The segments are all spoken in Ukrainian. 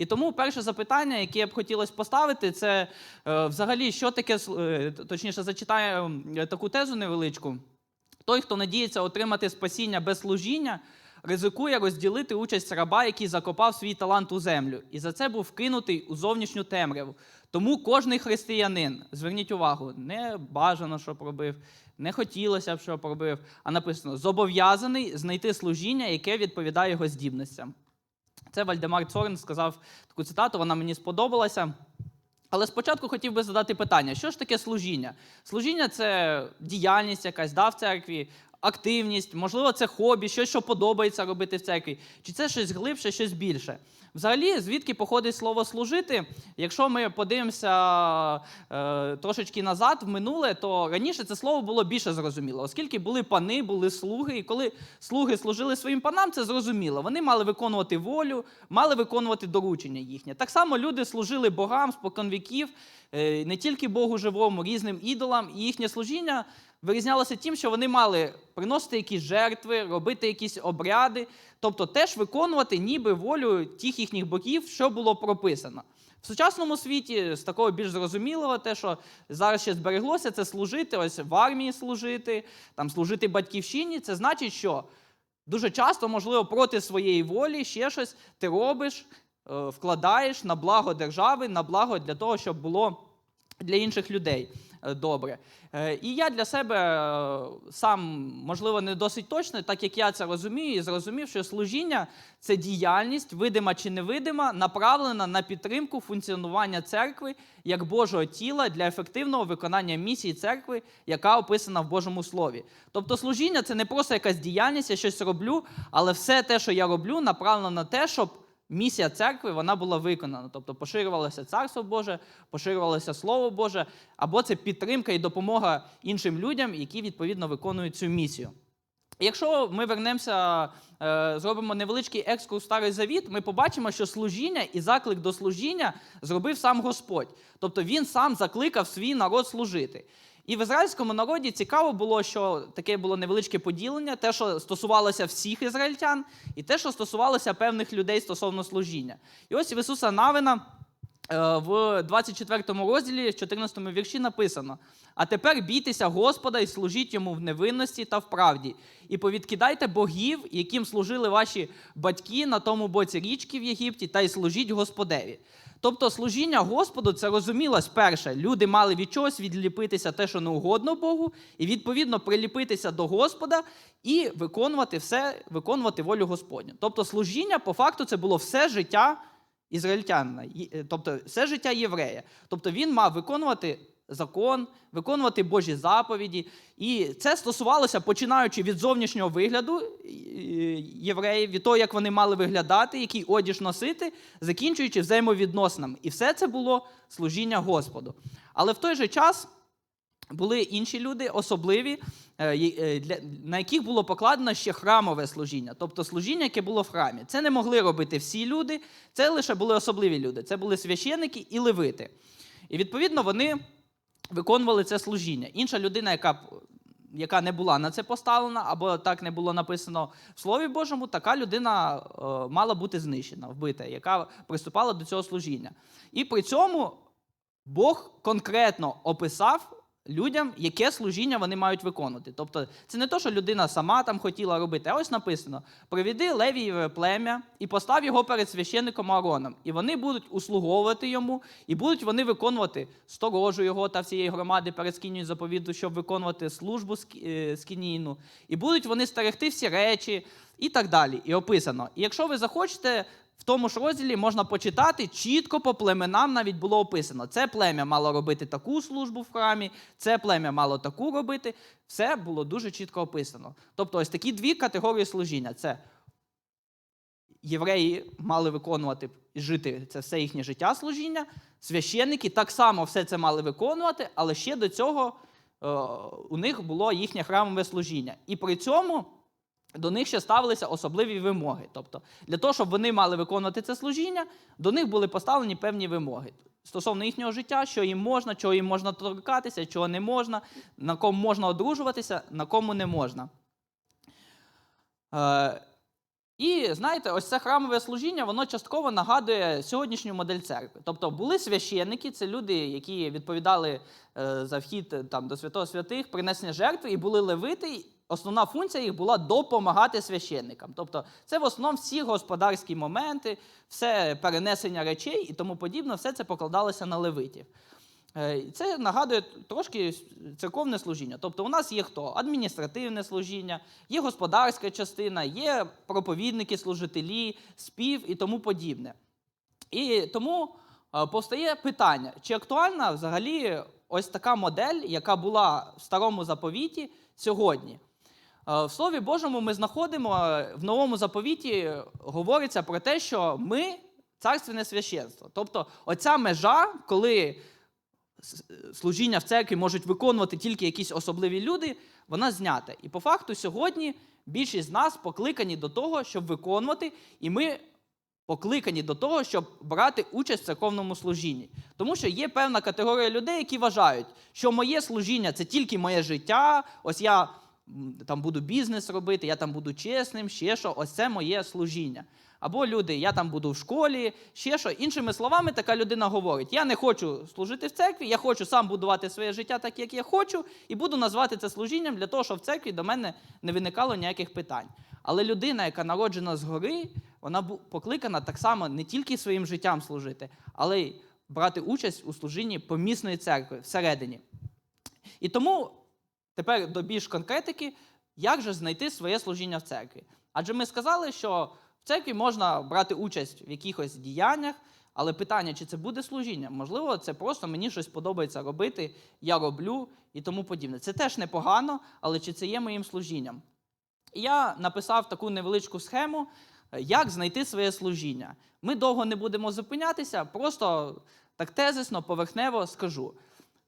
І тому перше запитання, яке б хотілося поставити, це е, взагалі, що таке, е, точніше, зачитаю таку тезу невеличку. Той, хто надіється отримати спасіння без служіння, ризикує розділити участь раба, який закопав свій талант у землю, і за це був вкинутий у зовнішню темряву. Тому кожний християнин, зверніть увагу, не бажано, щоб робив, не хотілося б, щоб робив, а написано зобов'язаний знайти служіння, яке відповідає його здібностям. Це Вальдемар Цорн сказав таку цитату, вона мені сподобалася. Але спочатку хотів би задати питання: що ж таке служіння? Служіння це діяльність якась да, в церкві, активність, можливо, це хобі, щось, що подобається робити в церкві, чи це щось глибше, щось більше. Взагалі, звідки походить слово служити? Якщо ми подивимося е, трошечки назад, в минуле, то раніше це слово було більше зрозуміло, оскільки були пани, були слуги, і коли слуги служили своїм панам, це зрозуміло. Вони мали виконувати волю, мали виконувати доручення їхнє. Так само люди служили богам споконвіків, е, не тільки Богу живому, різним ідолам, і їхнє служіння вирізнялося тим, що вони мали приносити якісь жертви, робити якісь обряди, тобто теж виконувати ніби волю тих їхніх богів, що було прописано. В сучасному світі з такого більш зрозумілого, те, що зараз ще збереглося, це служити, ось в армії служити, там служити батьківщині. Це значить, що дуже часто, можливо, проти своєї волі ще щось ти робиш, е, вкладаєш на благо держави, на благо для того, щоб було для інших людей добре. Е, І я для себе е, сам, можливо, не досить точно, так як я це розумію, і зрозумів, що служіння це діяльність, видима чи невидима, направлена на підтримку функціонування церкви як Божого тіла для ефективного виконання місії церкви, яка описана в Божому Слові. Тобто служіння це не просто якась діяльність, я щось роблю, але все те, що я роблю, направлено на те, щоб місія церкви вона була виконана. Тобто поширювалося Царство Боже, поширювалося Слово Боже, або це підтримка і допомога іншим людям, які відповідно виконують цю місію. Якщо ми вернемося, е, зробимо невеличкий екскурс Старий Завіт, ми побачимо, що служіння і заклик до служіння зробив сам Господь. Тобто він сам закликав свій народ служити. І в ізраїльському народі цікаво було, що таке було невеличке поділення, те, що стосувалося всіх ізраїльтян, і те, що стосувалося певних людей стосовно служіння. І ось в Ісуса Навина в 24 розділі, в 14 вірші написано: А тепер бійтеся Господа і служіть йому в невинності та в правді, і повідкидайте богів, яким служили ваші батьки на тому боці річки в Єгипті, та й служіть Господеві. Тобто служіння Господу це розумілось перше. Люди мали від чогось відліпитися те, що не угодно Богу, і відповідно приліпитися до Господа і виконувати все, виконувати волю Господню. Тобто, служіння по факту це було все життя ізраїльтянина, е, тобто все життя єврея. Тобто він мав виконувати закон, виконувати Божі заповіді. І це стосувалося починаючи від зовнішнього вигляду е, євреїв, від того, як вони мали виглядати, який одіж носити, закінчуючи взаємовідносинами. І все це було служіння Господу. Але в той же час були інші люди, особливі, е, е, на яких було покладено ще храмове служіння, тобто служіння, яке було в храмі. Це не могли робити всі люди, це лише були особливі люди. Це були священники і левити. І відповідно вони виконували це служіння. Інша людина, яка, яка не була на це поставлена, або так не було написано в Слові Божому, така людина е, мала бути знищена, вбита, яка приступала до цього служіння. І при цьому Бог конкретно описав людям, яке служіння вони мають виконувати. Тобто, це не те, що людина сама там хотіла робити, а ось написано: приведи Левієве плем'я і постав його перед священником Аароном. І вони будуть услуговувати йому, і будуть вони виконувати сторожу його та всієї громади перед скинією заповіду, щоб виконувати службу скі- е. І будуть вони стерегти всі речі і так далі. І описано. І якщо ви захочете, в тому ж розділі можна почитати, чітко по племенам навіть було описано. Це плем'я мало робити таку службу в храмі, це плем'я мало таку робити. Все було дуже чітко описано. Тобто, ось такі дві категорії служіння: це євреї мали виконувати і жити це все їхнє життя служіння. Священники так само все це мали виконувати, але ще до цього е, у них було їхнє храмове служіння. І при цьому до них ще ставилися особливі вимоги. Тобто, для того, щоб вони мали виконувати це служіння, до них були поставлені певні вимоги. Стосовно їхнього життя, що їм можна, чого їм можна торкатися, чого не можна, на кому можна одружуватися, на кому не можна. Е, І знаєте, ось це храмове служіння, воно частково нагадує сьогоднішню модель церкви. Тобто були священники, це люди, які відповідали е, за вхід е, там, до святого святих, принесення жертви, і були левити. Основна функція їх була допомагати священникам. Тобто, це в основному всі господарські моменти, все перенесення речей і тому подібне, все це покладалося на левитів. Е, Це нагадує трошки церковне служіння. Тобто, у нас є хто? Адміністративне служіння, є господарська частина, є проповідники, служителі, спів і тому подібне. І тому е, повстає питання, чи актуальна взагалі ось така модель, яка була в старому заповіті сьогодні. Е, В Слові Божому ми знаходимо е, в новому заповіті говориться про те, що ми царственне священство. Тобто, оця межа, коли служіння в церкві можуть виконувати тільки якісь особливі люди, вона знята. І по факту сьогодні більшість з нас покликані до того, щоб виконувати, і ми покликані до того, щоб брати участь в церковному служінні. Тому що є певна категорія людей, які вважають, що моє служіння це тільки моє життя, ось я там буду бізнес робити, я там буду чесним, ще що, ось це моє служіння. Або люди, я там буду в школі, ще що. Іншими словами, така людина говорить: я не хочу служити в церкві, я хочу сам будувати своє життя так, як я хочу, і буду назвати це служінням для того, щоб в церкві до мене не виникало ніяких питань. Але людина, яка народжена згори, вона покликана так само не тільки своїм життям служити, але й брати участь у служінні помісної церкви всередині. І тому тепер до більш конкретики, як же знайти своє служіння в церкві? Адже ми сказали, що в церкві можна брати участь в якихось діяннях, але питання, чи це буде служіння? Можливо, це просто мені щось подобається робити, я роблю і тому подібне. Це теж непогано, але чи це є моїм служінням? І я написав таку невеличку схему, е, як знайти своє служіння. Ми довго не будемо зупинятися, просто так тезисно, поверхнево скажу.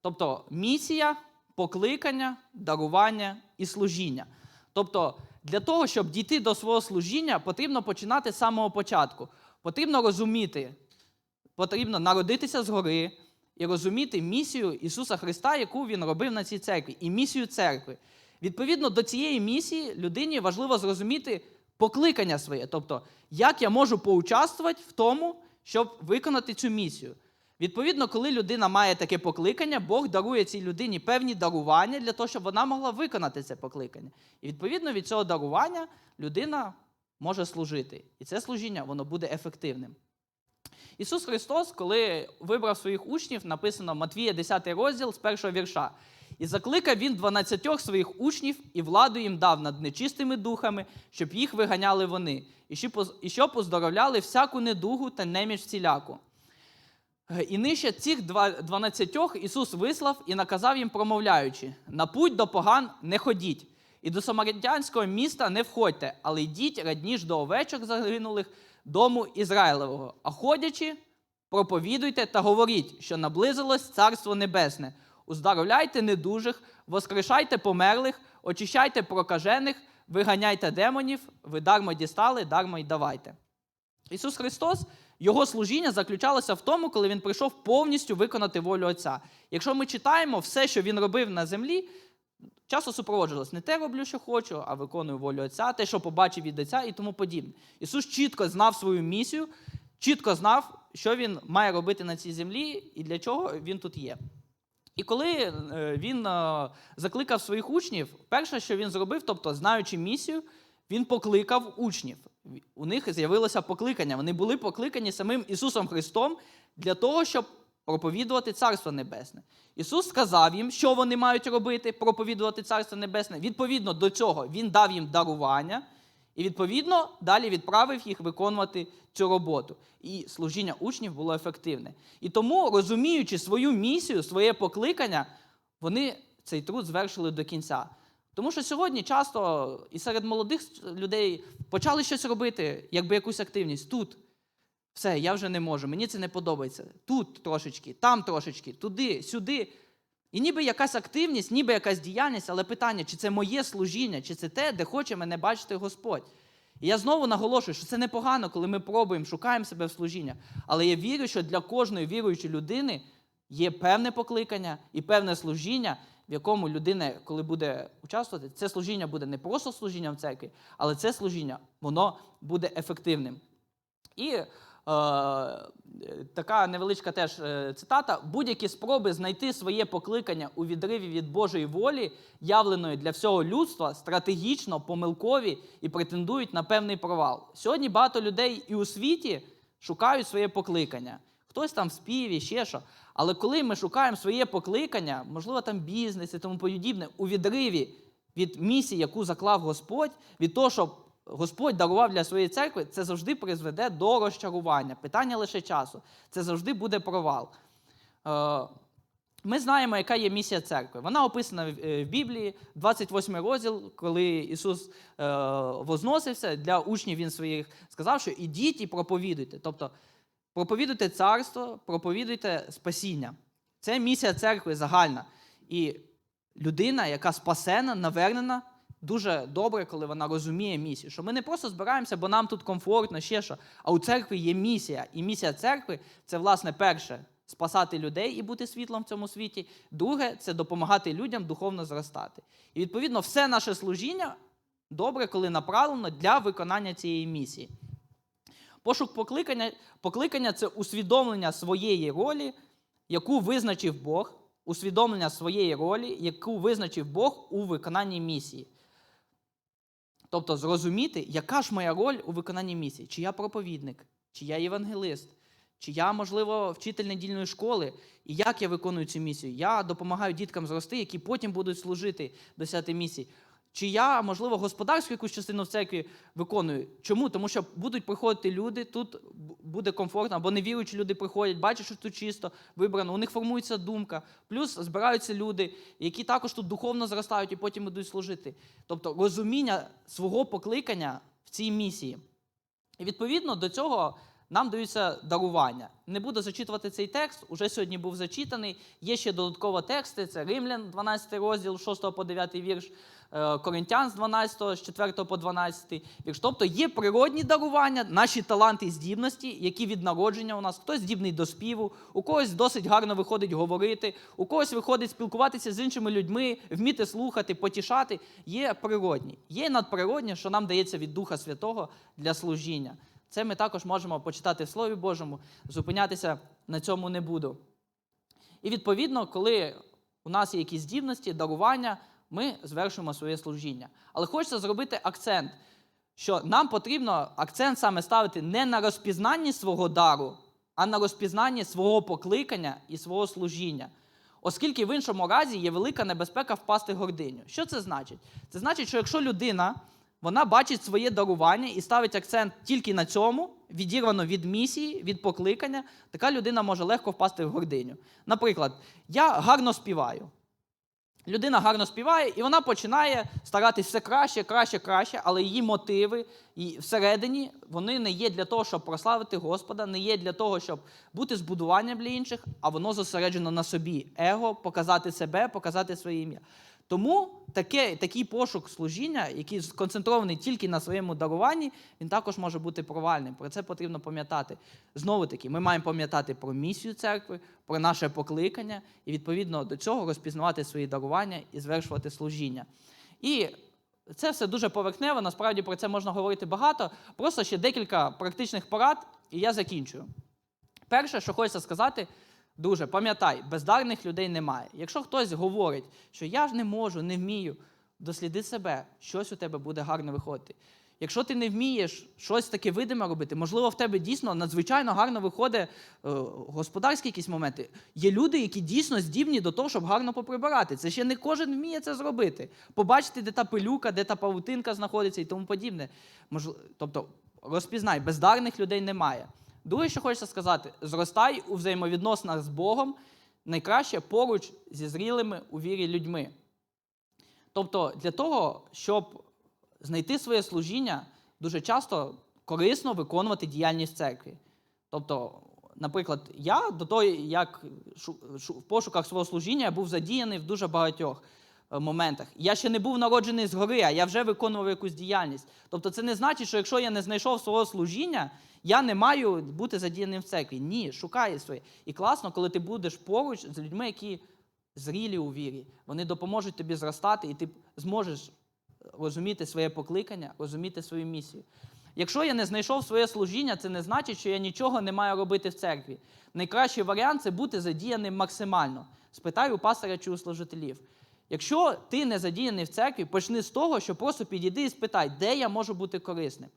Тобто місія, покликання, дарування і служіння. Тобто, для того, щоб дійти до свого служіння, потрібно починати з самого початку. Потрібно розуміти, потрібно народитися згори і розуміти місію Ісуса Христа, яку Він робив на цій церкві, і місію церкви. Відповідно до цієї місії людині важливо зрозуміти покликання своє, тобто, як я можу поучаствувати в тому, щоб виконати цю місію. Відповідно, коли людина має таке покликання, Бог дарує цій людині певні дарування для того, щоб вона могла виконати це покликання. І відповідно від цього дарування людина може служити. І це служіння воно буде ефективним. Ісус Христос, коли вибрав своїх учнів, написано Матвія 10 розділ з першого вірша. І закликав він 12 своїх учнів і владу їм дав над нечистими духами, щоб їх виганяли вони, і щоб оздоровляли всяку недугу та неміч всіляку. Е, І нижче цих дванадцятьох Ісус вислав і наказав їм, промовляючи: на путь до поган не ходіть, і до самаритянського міста не входьте, але йдіть радніш до овечок загинулих дому Ізраїлевого. А ходячи, проповідуйте та говоріть, що наблизилось Царство Небесне. Уздоровляйте недужих, воскрешайте померлих, очищайте прокажених, виганяйте демонів, ви дармо дістали, дармо й давайте. Ісус Христос, Його служіння заключалося в тому, коли Він прийшов повністю виконати волю Отця. Якщо ми читаємо все, що Він робив на землі, часто супроводжувалось не те роблю, що хочу, а виконую волю Отця, те, що побачив від Отця і тому подібне. Ісус чітко знав свою місію, чітко знав, що Він має робити на цій землі і для чого Він тут є. І коли е, він е, закликав своїх учнів, перше, що він зробив, тобто знаючи місію, він покликав учнів. У них з'явилося покликання. Вони були покликані самим Ісусом Христом для того, щоб проповідувати Царство Небесне. Ісус сказав їм, що вони мають робити, проповідувати Царство Небесне. Відповідно до цього Він дав їм дарування, і відповідно далі відправив їх виконувати цю роботу. І служіння учнів було ефективне. І тому, розуміючи свою місію, своє покликання, вони цей труд звершили до кінця. Тому що сьогодні часто і серед молодих людей почали щось робити, якби якусь активність тут. Все, я вже не можу, мені це не подобається. Тут трошечки, там трошечки, туди, сюди. І ніби якась активність, ніби якась діяльність, але питання, чи це моє служіння, чи це те, де хоче мене бачити Господь. І я знову наголошую, що це непогано, коли ми пробуємо, шукаємо себе в служіння. Але я вірю, що для кожної віруючої людини є певне покликання і певне служіння, в якому людина, коли буде участвувати, це служіння буде не просто служінням церкві, але це служіння, воно буде ефективним. І е, така невеличка теж е, цитата: будь-які спроби знайти своє покликання у відриві від Божої волі, явленої для всього людства, стратегічно помилкові і претендують на певний провал. Сьогодні багато людей і у світі шукають своє покликання. Хтось там в співі, ще що. Але коли ми шукаємо своє покликання, можливо, там бізнес і тому подібне, у відриві від місії, яку заклав Господь, від того, що Господь дарував для своєї церкви, це завжди призведе до розчарування. Питання лише часу. Це завжди буде провал. Е, Ми знаємо, яка є місія церкви. Вона описана в е, Біблії, 28 розділ, коли Ісус е, возносився для учнів Він своїх сказав, що ідіть і проповідуйте. Тобто проповідуйте царство, проповідуйте спасіння. Це місія церкви загальна. І людина, яка спасена, навернена, дуже добре, коли вона розуміє місію. Що ми не просто збираємося, бо нам тут комфортно, ще що. А у церкві є місія. І місія церкви це, власне, перше спасати людей і бути світлом в цьому світі. Друге це допомагати людям духовно зростати. І відповідно, все наше служіння добре, коли направлено для виконання цієї місії. Пошук покликання, покликання це усвідомлення своєї ролі, яку визначив Бог, усвідомлення своєї ролі, яку визначив Бог у виконанні місії. Тобто зрозуміти, яка ж моя роль у виконанні місії, чи я проповідник, чи я євангелист, чи я, можливо, вчитель недільної школи, і як я виконую цю місію. Я допомагаю діткам зрости, які потім будуть служити досягти місії. Чи я, можливо, господарську якусь частину в церкві виконую? Чому? Тому що будуть приходити люди, тут буде комфортно, або невіруючі люди приходять, бачать, що тут чисто вибрано, у них формується думка. Плюс збираються люди, які також тут духовно зростають і потім ідуть служити. Тобто розуміння свого покликання в цій місії. І відповідно до цього нам даються дарування. Не буду зачитувати цей текст, уже сьогодні був зачитаний. Є ще додатково тексти: це Римлян, 12 розділ, 6 по 9 вірш, е, Коринтян з 12, з 4 по 12 вірш. Тобто є природні дарування, наші таланти і здібності, які від народження у нас. Хтось здібний до співу, у когось досить гарно виходить говорити, у когось виходить спілкуватися з іншими людьми, вміти слухати, потішати. Є природні. Є надприродні, що нам дається від Духа Святого для служіння. Це ми також можемо почитати в Слові Божому, зупинятися на цьому не буду. І відповідно, коли у нас є якісь здібності, дарування, ми звершуємо своє служіння. Але хочеться зробити акцент, що нам потрібно акцент саме ставити не на розпізнанні свого дару, а на розпізнанні свого покликання і свого служіння. Оскільки в іншому разі є велика небезпека впасти гординю. Що це значить? Це значить, що якщо людина вона бачить своє дарування і ставить акцент тільки на цьому, відірвано від місії, від покликання, така людина може легко впасти в гординю. Наприклад, я гарно співаю. Людина гарно співає, і вона починає старатись все краще, краще, краще, але її мотиви і всередині вони не є для того, щоб прославити Господа, не є для того, щоб бути збудуванням для інших, а воно зосереджено на собі. Его, показати себе, показати своє ім'я. Тому таке, такий пошук служіння, який сконцентрований тільки на своєму даруванні, він також може бути провальним. Про це потрібно пам'ятати. Знову таки, ми маємо пам'ятати про місію церкви, про наше покликання, і відповідно до цього розпізнавати свої дарування і звершувати служіння. І це все дуже поверхнево, насправді про це можна говорити багато. Просто ще декілька практичних порад, і я закінчую. Перше, що хочеться сказати, дуже пам'ятай, бездарних людей немає. Якщо хтось говорить, що я ж не можу, не вмію, досліди себе, щось у тебе буде гарно виходити. Якщо ти не вмієш щось таке видиме робити, можливо, в тебе дійсно надзвичайно гарно виходить е, господарські якісь моменти. Є люди, які дійсно здібні до того, щоб гарно поприбирати. Це ще не кожен вміє це зробити. Побачити, де та пилюка, де та павутинка знаходиться і тому подібне. Тобто, розпізнай, бездарних людей немає. Друге, що хочеться сказати, зростай у взаємовідносинах з Богом найкраще поруч зі зрілими у вірі людьми. Тобто, для того, щоб знайти своє служіння, дуже часто корисно виконувати діяльність церкви. Тобто, наприклад, я до того, як в пошуках свого служіння я був задіяний в дуже багатьох моментах. Я ще не був народжений згори, а я вже виконував якусь діяльність. Тобто, це не значить, що якщо я не знайшов свого служіння, я не маю бути задіяним в церкві. Ні, шукай своє. І класно, коли ти будеш поруч з людьми, які зрілі у вірі. Вони допоможуть тобі зростати, і ти зможеш розуміти своє покликання, розуміти свою місію. Якщо я не знайшов своє служіння, це не значить, що я нічого не маю робити в церкві. Найкращий варіант це бути задіяним максимально. Спитай у пастора чи у служителів. Якщо ти не задіяний в церкві, почни з того, що просто підійди і спитай, де я можу бути корисним.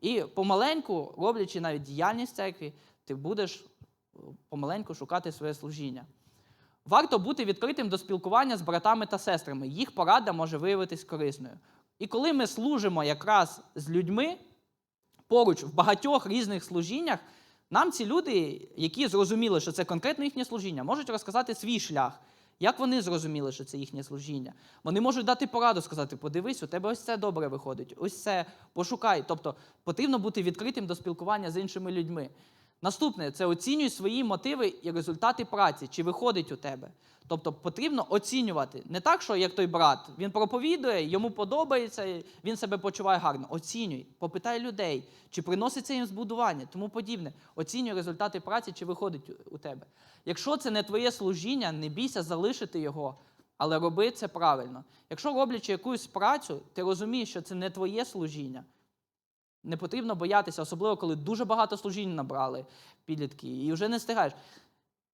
І помаленьку, роблячи навіть діяльність церкві, ти будеш е, помаленьку шукати своє служіння. Варто бути відкритим до спілкування з братами та сестрами. Їх порада може виявитись корисною. І коли ми служимо якраз з людьми поруч в багатьох різних служіннях, нам ці люди, які зрозуміли, що це конкретно їхнє служіння, можуть розказати свій шлях. Як вони зрозуміли, що це їхнє служіння? Вони можуть дати пораду, сказати: подивись, у тебе ось це добре виходить, ось це пошукай. Тобто потрібно бути відкритим до спілкування з іншими людьми. Наступне це оцінюй свої мотиви і результати праці, чи виходить у тебе. Тобто потрібно оцінювати. Не так, що як той брат, він проповідує, йому подобається, він себе почуває гарно. Оцінюй, попитай людей, чи приносить це їм збудування, тому подібне. Оцінюй результати праці, чи виходить у тебе. Якщо це не твоє служіння, не бійся залишити його, але роби це правильно. Якщо роблячи якусь працю, ти розумієш, що це не твоє служіння. Не потрібно боятися, особливо коли дуже багато служінь набрали підлітки, і вже не встигаєш.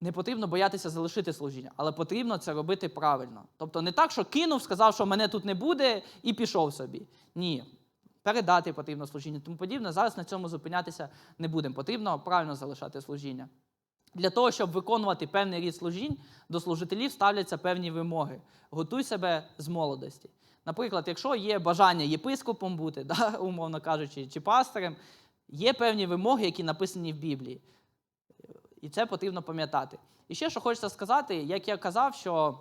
Не потрібно боятися залишити служіння, але потрібно це робити правильно. Тобто не так, що кинув, сказав, що мене тут не буде, і пішов собі. Ні. Передати потрібно служіння, тому подібне. Зараз на цьому зупинятися не будемо. Потрібно правильно залишати служіння. Для того, щоб виконувати певний рід служінь, до служителів ставляться певні вимоги. Готуй себе з молодості. Наприклад, якщо є бажання єпископом бути, да, умовно кажучи, чи пастирем, є певні вимоги, які написані в Біблії. І це потрібно пам'ятати. І ще що хочеться сказати, як я казав, що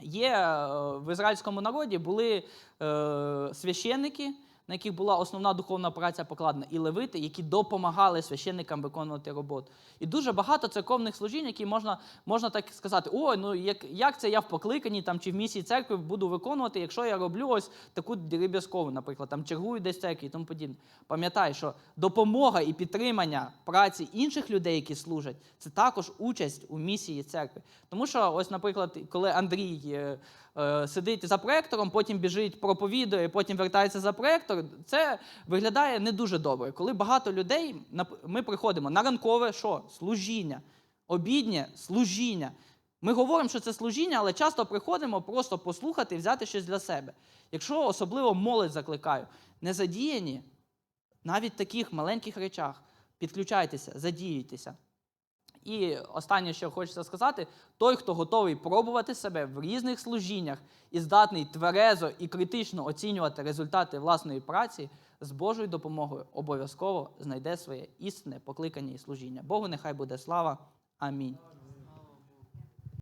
є е, в ізраїльському народі були е, священники, на яких була основна духовна праця покладена, і левити, які допомагали священникам виконувати роботу. І дуже багато церковних служінь, які можна, можна так сказати, ой, ну як, як це я в покликанні там, чи в місії церкви буду виконувати, якщо я роблю ось таку дріб'язкову, наприклад, там чергую десь церкві і тому подібне. Пам'ятай, що допомога і підтримання праці інших людей, які служать, це також участь у місії церкви. Тому що, ось, наприклад, коли Андрій е, сидить за проектором, потім біжить проповідує, потім вертається за проектор, це виглядає не дуже добре. Коли багато людей, ми приходимо на ранкове що? Служіння, обіднє служіння. Ми говоримо, що це служіння, але часто приходимо просто послухати і взяти щось для себе. Якщо особливо молодь закликаю, не задіяні навіть в таких маленьких речах, підключайтеся, задіюйтеся. І останнє, що хочеться сказати, той, хто готовий пробувати себе в різних служіннях і здатний тверезо і критично оцінювати результати власної праці, з Божою допомогою обов'язково знайде своє істинне покликання і служіння. Богу нехай буде слава. Амінь.